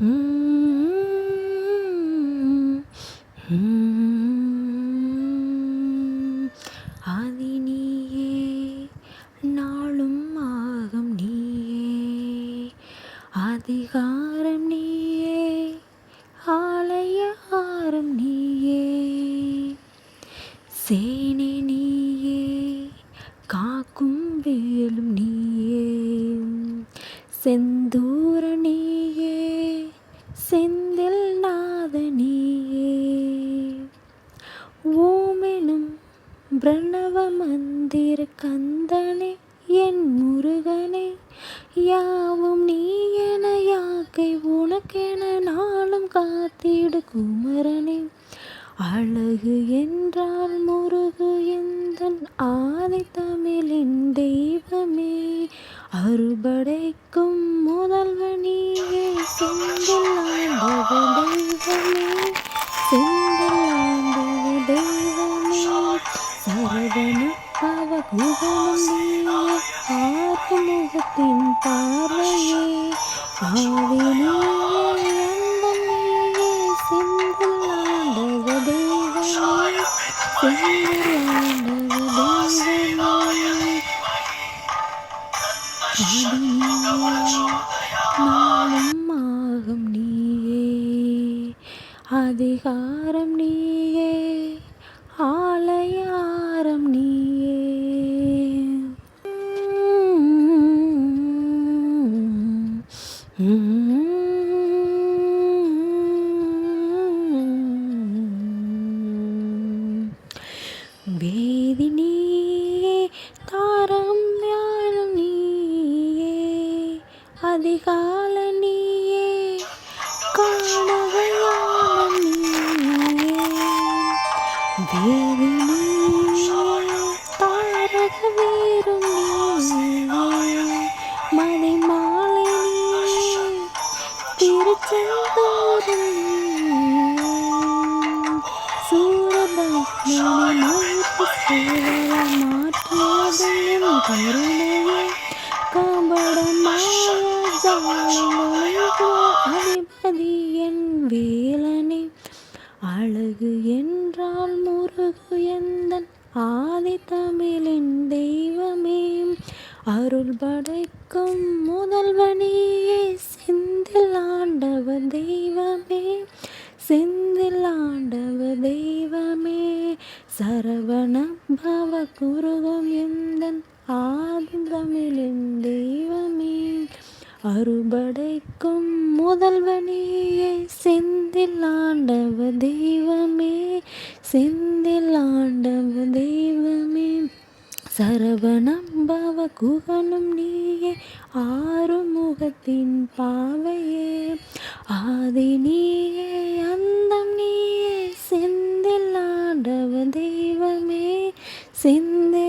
Hmm. ஆதி நீயே நாளும் ஆகம் நீயே. அதிகாரம் நீயே ஆலய ஆரம் நீயே. சேனை நீயே காக்கும் வேலும் நீயே. செந்தூர் நாத ஓமெனும் பிரணவ மந்திர கந்தனே என் முருகனே யாவும் நீ என யாக்கை உனக்கென நாளும் காத்திடு குமரனே. அழகு என்றால் முருகு எந்தன் ஆதி தமிழின் தெய்வமே. அறுபடைக்கும் முதல்வனியே செந்தில் ஆண்டவ தெய்வமே செந்தில் அதிகாரம் நீயே ஆலயாரம் நீயே. வேதி நீயே தாரம் ஞானம் நீயே அதிகால நீயே காணவே மாற்றியதையும் கருணையே. அதிபதி என் வேலனே. அழகு என்றால் முருகு எந்தன் ஆதி தமிழின் தெய்வமே. அருள் படைக்கும் முதல்வன் பவ குருகம் எந்தன் ஆதி தமிழின் தெய்வமே. அறுபடைக்கும் முதல்வனேயே செந்தில் ஆண்டவ தெய்வமே. செந்தில் ஆண்டவ தெய்வமே. சரவணம்பவ குகனும் நீயே ஆறுமுகத்தின் பாவையே. ஆதி நீயே நீயே